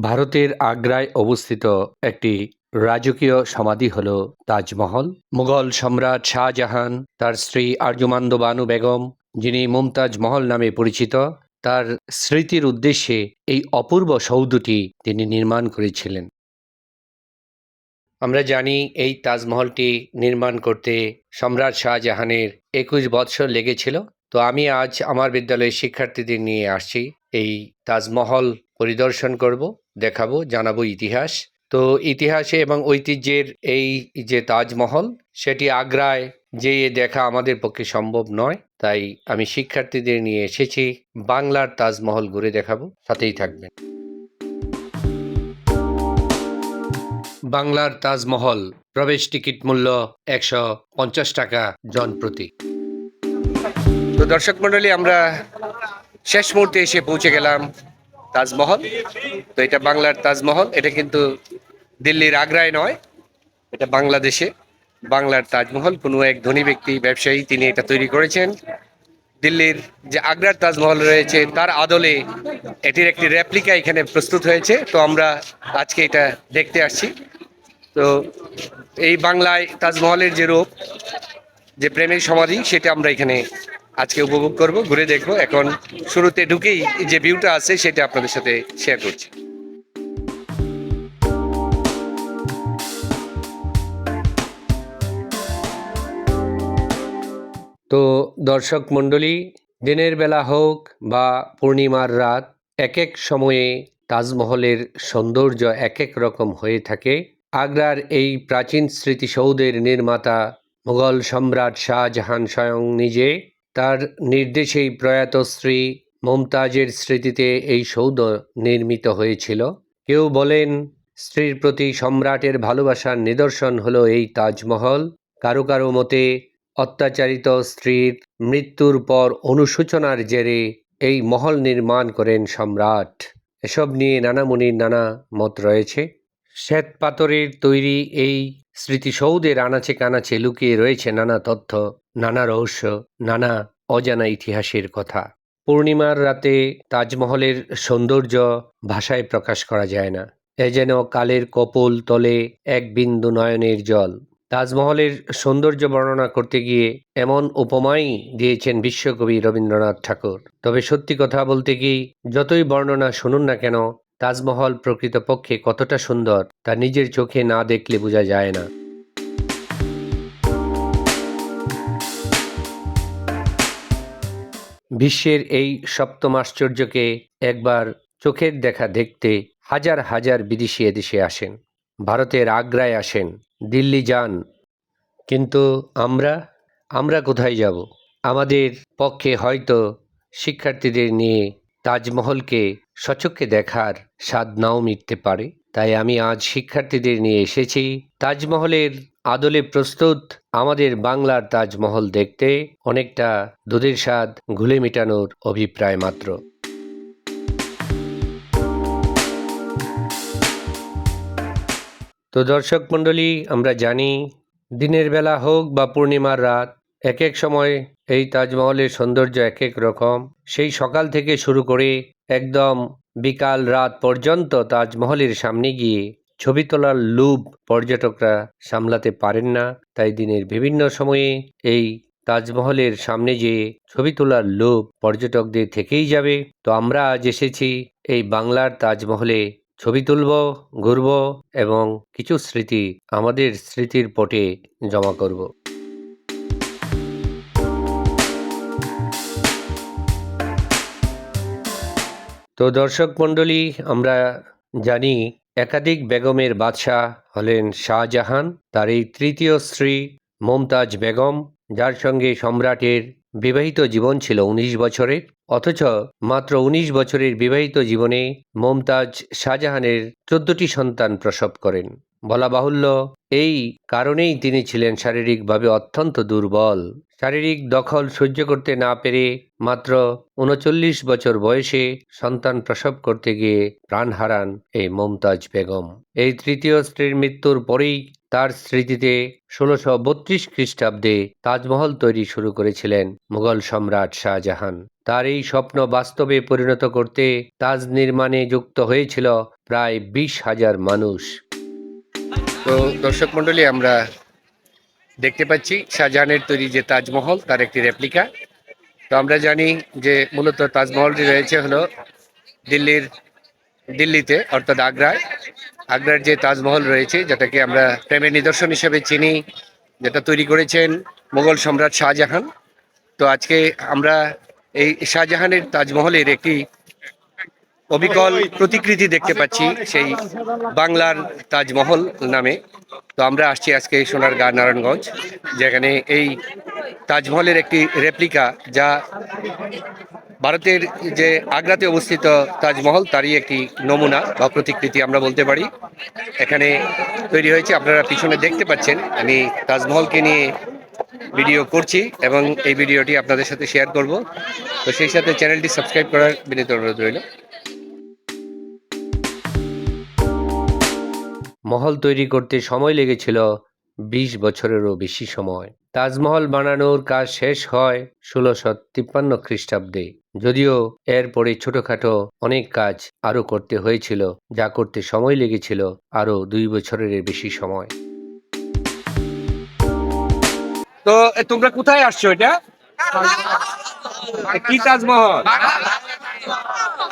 ভারতের আগ্রায় অবস্থিত একটি রাজকীয় সমাধি হল তাজমহল। মুঘল সম্রাট শাহজাহান, তার স্ত্রী আর্যমান্দ বানু বেগম, যিনি মুমতাজ মহল নামে পরিচিত, তার স্মৃতির উদ্দেশ্যে এই অপূর্ব সৌধটি তিনি নির্মাণ করেছিলেন। আমরা জানি এই তাজমহলটি নির্মাণ করতে সম্রাট শাহজাহানের একুশ বৎসর লেগেছিল। তো আমি আজ আমার বিদ্যালয়ের শিক্ষার্থীদের নিয়ে আসছি। এই তাজমহল পরিদর্শন করব। দেখাবো, জানাব ইতিহাস। তো ইতিহাসে এবং ঐতিহ্যের এই যে তাজমহল, সেটি আগ্রায় যেয়ে দেখা আমাদের পক্ষে সম্ভব নয়। তাই আমি শিক্ষার্থীদের নিয়ে এসেছি, বাংলার তাজমহল ঘুরে দেখাবো। সাথেই থাকবেন। বাংলার তাজমহল, প্রবেশ টিকিট মূল্য একশো পঞ্চাশ টাকা জন প্রতি। তো দর্শক মন্ডলী আমরা শেষ মুহূর্তে এসে পৌঁছে গেলাম। তাজমহল। তো এটা বাংলার তাজমহল। এটা কিন্তু দিল্লির আগ্রায় নয়, এটা বাংলাদেশে। বাংলার তাজমহল, কোনো এক ধনী ব্যক্তি, ব্যবসায়ী, তিনি এটা তৈরি করেছেন। দিল্লির যে আগ্রার তাজমহল রয়েছে, তার আদলে এটির একটি রেপ্লিকা এখানে প্রস্তুত হয়েছে। তো আমরা আজকে এটা দেখতে আসছি। তো এই বাংলায় তাজমহলের যে রূপ, যে প্রেমের সমাধি, সেটা আমরা এখানে আজকে উপভোগ করব, ঘুরে দেখব। এখন শুরুতে ঢুকেই যে ভিউটা আছে সেটা আপনাদের সাথে শেয়ার করছি। তো দর্শক মণ্ডলী, দিনের বেলা হোক বা পূর্ণিমার রাত এক এক সময়ে তাজমহলের সৌন্দর্য এক এক রকম হয়ে থাকে। আগ্রার এই প্রাচীন স্মৃতিসৌধের নির্মাতা মুঘল সম্রাট শাহজাহান স্বয়ং নিজে তার নির্দেশেই প্রয়াত স্ত্রী মমতাজের স্মৃতিতে এই সৌধ নির্মিত হয়েছিল। কেউ বলেন, স্ত্রীর প্রতি সম্রাটের ভালোবাসার নিদর্শন হলো এই তাজমহল। কারও কারও মতে, অত্যাচারিত স্ত্রীর মৃত্যুর পর অনুশোচনার জেরে এই মহল নির্মাণ করেন সম্রাট। এসব নিয়ে নানা মুনির নানা মত রয়েছে। শ্বেত পাথরের তৈরি এই স্মৃতিসৌধের আনাচে কানাচে লুকিয়ে রয়েছে নানা তথ্য, নানা রহস্য, নানা অজানা ইতিহাসের কথা। পূর্ণিমার রাতে তাজমহলের সৌন্দর্য ভাষায় প্রকাশ করা যায় না। এ যেন কালের কপোল তলে এক বিন্দু নয়নের জল। তাজমহলের সৌন্দর্য বর্ণনা করতে গিয়ে এমন উপমাই দিয়েছেন বিশ্বকবি রবীন্দ্রনাথ ঠাকুর। তবে সত্যি কথা বলতে কি যতই বর্ণনা শুনুন না কেন, তাজমহল প্রকৃতপক্ষে কতটা সুন্দর তা নিজের চোখে না দেখলে বোঝা যায় না। বিশ্বের এই সপ্তম আশ্চর্যকে একবার চোখের দেখা দেখতে হাজার হাজার বিদেশি এদেশে আসেন, ভারতের আগ্রায় আসেন, দিল্লি যান। কিন্তু আমরা আমরা কোথায় যাব? আমাদের পক্ষে হয়তো শিক্ষার্থীদের নিয়ে তাজমহলকে সচক্ষে দেখার স্বাদ নাও মিটতে পারে। তাই আমি আজ শিক্ষার্থীদের নিয়ে এসেছি তাজমহলের আদলে প্রস্তুত আমাদের বাংলার তাজমহল দেখতে। অনেকটা দুধের স্বাদ ঘুলে মেটানোর অভিপ্রায় মাত্র। তো দর্শক মণ্ডলী, আমরা জানি দিনের বেলা হোক বা পূর্ণিমার রাত এক এক সময় এই তাজমহলের সৌন্দর্য এক এক রকম। সেই সকাল থেকে শুরু করে একদম বিকাল রাত পর্যন্ত তাজমহলের সামনে গিয়ে ছবি তোলার লুভ পর্যটকরা সামলাতে পারেন না। তাই দিনের বিভিন্ন সময়ে এই তাজমহলের সামনে যে ছবি তোলার লোভ পর্যটকদের থেকেই যাবে। তো আমরা আজ এসেছি এই বাংলার তাজমহলে। ছবি তুলব, ঘুরব এবং কিছু স্মৃতি আমাদের স্মৃতির পটে জমা করব। তো দর্শক মণ্ডলী, আমরা জানি একাধিক বেগমের বাদশাহ হলেন শাহজাহান, তার এই তৃতীয় স্ত্রী মমতাজ বেগম, যার সঙ্গে সম্রাটের বিবাহিত জীবন ছিল উনিশ বছরের, অথচ মাত্র উনিশ বছরের বিবাহিত জীবনে মমতাজ শাহজাহানের চোদ্দটি সন্তান প্রসব করেন। বলা বাহুল্য। এই কারণেই তিনি ছিলেন শারীরিকভাবে অত্যন্ত দুর্বল। শারীরিক দখল সহ্য করতে না পেরে মাত্র উনচল্লিশ বছর বয়সে সন্তান প্রসব করতে গিয়ে প্রাণ হারান এই মমতাজ বেগম। এই তৃতীয় স্ত্রীর মৃত্যুর পরেই তার স্মৃতিতে ষোলোশো বত্রিশ খ্রিস্টাব্দে তাজমহল তৈরি শুরু করেছিলেন মুঘল সম্রাট শাহজাহান। তার এই স্বপ্ন বাস্তবে পরিণত করতে তাজ নির্মাণে যুক্ত হয়েছিল প্রায় বিশ হাজার মানুষ। তো দর্শক মণ্ডলী, আমরা দেখতে পাচ্ছি শাহজাহানের তৈরি যে তাজমহল, তার একটি রেপ্লিকা। তো আমরা জানি যে মূলত তাজমহলটি রয়েছে হলো দিল্লির, দিল্লিতে, অর্থাৎ আগ্রায়। আগ্রার যে তাজমহল রয়েছে, যেটাকে আমরা প্রেমের নিদর্শন হিসেবে চিনি, যেটা তৈরি করেছেন মোগল সম্রাট শাহজাহান। তো আজকে আমরা এই শাহজাহানের তাজমহলের একটি অবিকল প্রতিকৃতি দেখতে পাচ্ছি সেই বাংলার তাজমহল নামে। তো আমরা আসছি আজকে সোনারগাঁ, নারায়ণগঞ্জ, যেখানে এই তাজমহলের একটি রেপ্লিকা যা ভারতের যে আগ্রাতে অবস্থিত তাজমহল, তারই একটি নমুনা বা প্রতিকৃতি আমরা বলতে পারি। এখানে তৈরি হয়েছে, আপনারা পিছনে দেখতে পাচ্ছেন, আমি তাজমহলকে নিয়ে ভিডিও করছি এবং এই ভিডিওটি আপনাদের সাথে শেয়ার করব। তো সেই সাথে চ্যানেলটি সাবস্ক্রাইব করার বিনীত অনুরোধ রইল। মহল তৈরি করতে সময় লেগেছিল বিশ বছরেরও বেশি সময়। তাজমহল বানানোর কাজ শেষ হয় ষোলোশো তিপ্পান্ন খ্রিস্টাব্দে। যদিও এরপরে ছোটখাটো অনেক কাজ আরও করতে হয়েছিল যা করতে সময় লেগেছিল আরও দুই বছরের বেশি সময়। তো তোমরা কোথায় আসছো এটা? কি তাজমহল?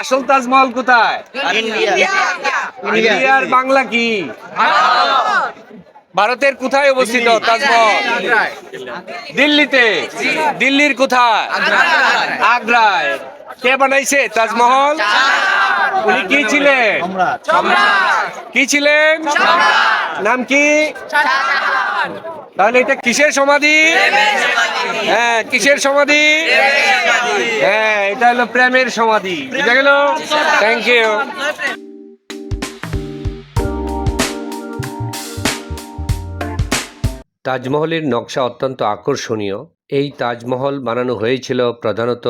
আসল তাজমহল কোথায়? ইন্ডিয়ার বাংলা কি? ভারতের কোথায় অবস্থিত তাজমহল? দিল্লিতে। দিল্লির কোথায়? আগ্রায়। কে বানাইছে তাজমহল? উনি কি ছিলেন? কি ছিলেন? নাম কি? তাহলে এটা কিসের সমাধি। হ্যাঁ কিসের সমাধি? হ্যাঁ এটা হলো প্রেমের সমাধি। বুঝা গেল? থ্যাংক ইউ তাজমহলের নকশা অত্যন্ত আকর্ষণীয়। এই তাজমহল বানানো হয়েছিল প্রধানত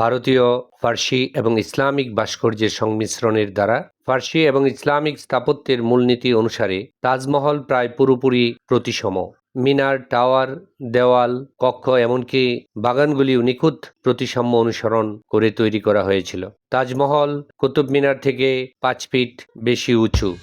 ভারতীয়, ফার্সি এবং ইসলামিক ভাস্কর্যের সংমিশ্রণের দ্বারা। ফার্সি এবং ইসলামিক স্থাপত্যের মূলনীতি অনুসারে তাজমহল প্রায় পুরোপুরি প্রতিসম। মিনার, টাওয়ার, দেওয়াল, কক্ষ এমনকি বাগানগুলিও নিখুঁত প্রতিসাম্য অনুসরণ করে তৈরি করা হয়েছিল। তাজমহল কুতুব মিনার থেকে পাঁচ ফিট বেশি উঁচু।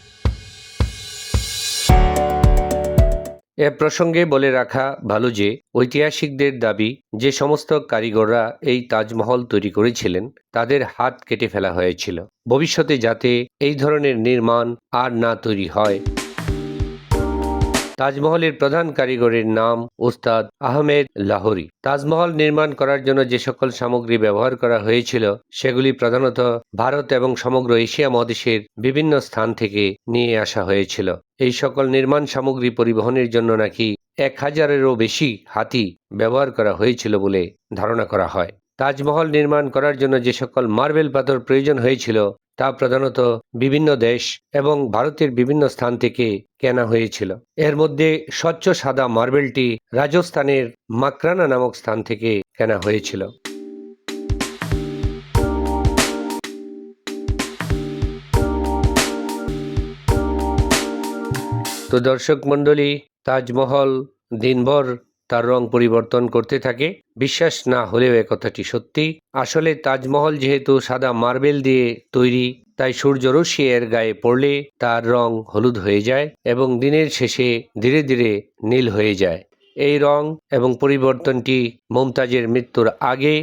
এ প্রসঙ্গে বলে রাখা ভালো যে, ঐতিহাসিকদের দাবি, যে সমস্ত কারিগররা এই তাজমহল তৈরি করেছিলেন, তাদের হাত কেটে ফেলা হয়েছিল। ভবিষ্যতে যাতে এই ধরনের নির্মাণ আর না তৈরি হয়। তাজমহলের প্রধান কারিগরের নাম উস্তাদ আহমেদ লাহোরি। তাজমহল নির্মাণ করার জন্য যে সকল সামগ্রী ব্যবহার করা হয়েছিল, সেগুলি প্রধানত ভারত এবং সমগ্র এশিয়া মহাদেশের বিভিন্ন স্থান থেকে নিয়ে আসা হয়েছিল। এই সকল নির্মাণ সামগ্রী পরিবহনের জন্য নাকি এক হাজারেরও বেশি হাতি ব্যবহার করা হয়েছিল বলে ধারণা করা হয়। তাজমহল নির্মাণ করার জন্য যে সকল মার্বেল পাথর প্রয়োজন হয়েছিল, তা প্রধানত বিভিন্ন দেশ এবং ভারতের বিভিন্ন স্থান থেকে কেনা হয়েছিল। এর মধ্যে স্বচ্ছ সাদা মার্বেলটি রাজস্থানের মাকরানা নামক স্থান থেকে কেনা হয়েছিল। তো দর্শক মণ্ডলী, তাজমহল দিনভর তার রং পরিবর্তন করতে থাকে। বিশ্বাস না হলেও এ কথাটি সত্যি। আসলে তাজমহল যেহেতু সাদা মার্বেল দিয়ে তৈরি, তাই সূর্যরশ্মি এর গায়ে পড়লে তার রং হলুদ হয়ে যায় এবং দিনের শেষে ধীরে ধীরে নীল হয়ে যায়। এই রং এবং পরিবর্তনটি মমতাজের মৃত্যুর আগে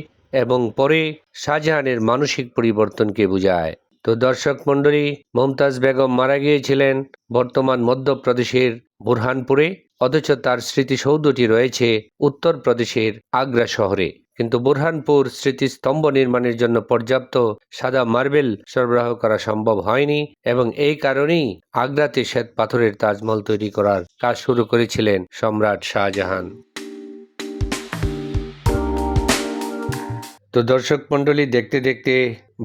এবং পরে শাহজাহানের মানসিক পরিবর্তনকে বোঝায়। তো দর্শক মণ্ডলী, মমতাজ বেগম মারা গিয়েছিলেন বর্তমান মধ্যপ্রদেশের বুরহানপুরে, অথচ তার স্মৃতিসৌধটি রয়েছে উত্তরপ্রদেশের আগ্রা শহরে। কিন্তু বুরহানপুর স্মৃতিস্তম্ভ নির্মাণের জন্য পর্যাপ্ত সাদা মার্বেল সরবরাহ করা সম্ভব হয়নি এবং এই কারণেই আগ্রাতে শ্বেত পাথরের তাজমহল তৈরি করার কাজ শুরু করেছিলেন সম্রাট শাহজাহান। তো দর্শক মণ্ডলী, দেখতে দেখতে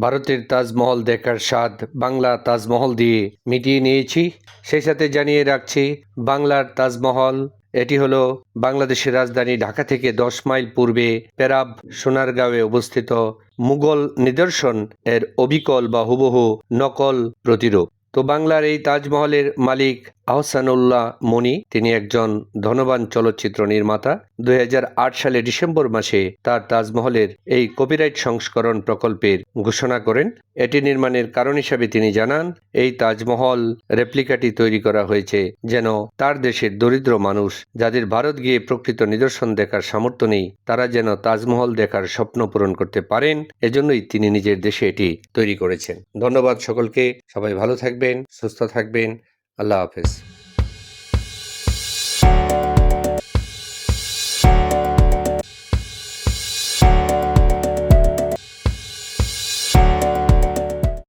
ভারতের তাজমহল দেখার স্বাদ, বাংলা তাজমহল দিয়ে মিটিয়ে নিয়েছি। সেই সাথে জানিয়ে রাখছি, বাংলার তাজমহল, এটি হলো বাংলাদেশের রাজধানী ঢাকা থেকে দশ মাইল পূর্বে পেরাব, সোনারগাঁওয়ে অবস্থিত মুঘল নিদর্শন এর অবিকল বা হুবহু নকল প্রতিরূপ। তো বাংলার এই তাজমহলের মালিক আহসানুল্লাহ মনি, তিনি একজন ধনবান চলচ্চিত্র নির্মাতা। দুই হাজার আট সালে ডিসেম্বর মাসে তার তাজমহলের এই কপিরাইট সংস্করণ প্রকল্পের ঘোষণা করেন। এটি নির্মাণের কারণ হিসাবে তিনি জানান, এই তাজমহল রেপ্লিকাটি তৈরি করা হয়েছে যেন তার দেশের দরিদ্র মানুষ, যাদের ভারত গিয়ে প্রকৃত নিদর্শন দেখার সামর্থ্য নেই, তারা যেন তাজমহল দেখার স্বপ্ন পূরণ করতে পারেন। এজন্যই তিনি নিজের দেশে এটি তৈরি করেছেন। ধন্যবাদ সকলকে। সবাই ভালো থাকবেন, সুস্থ থাকবেন। আল্লাহ হাফেজ।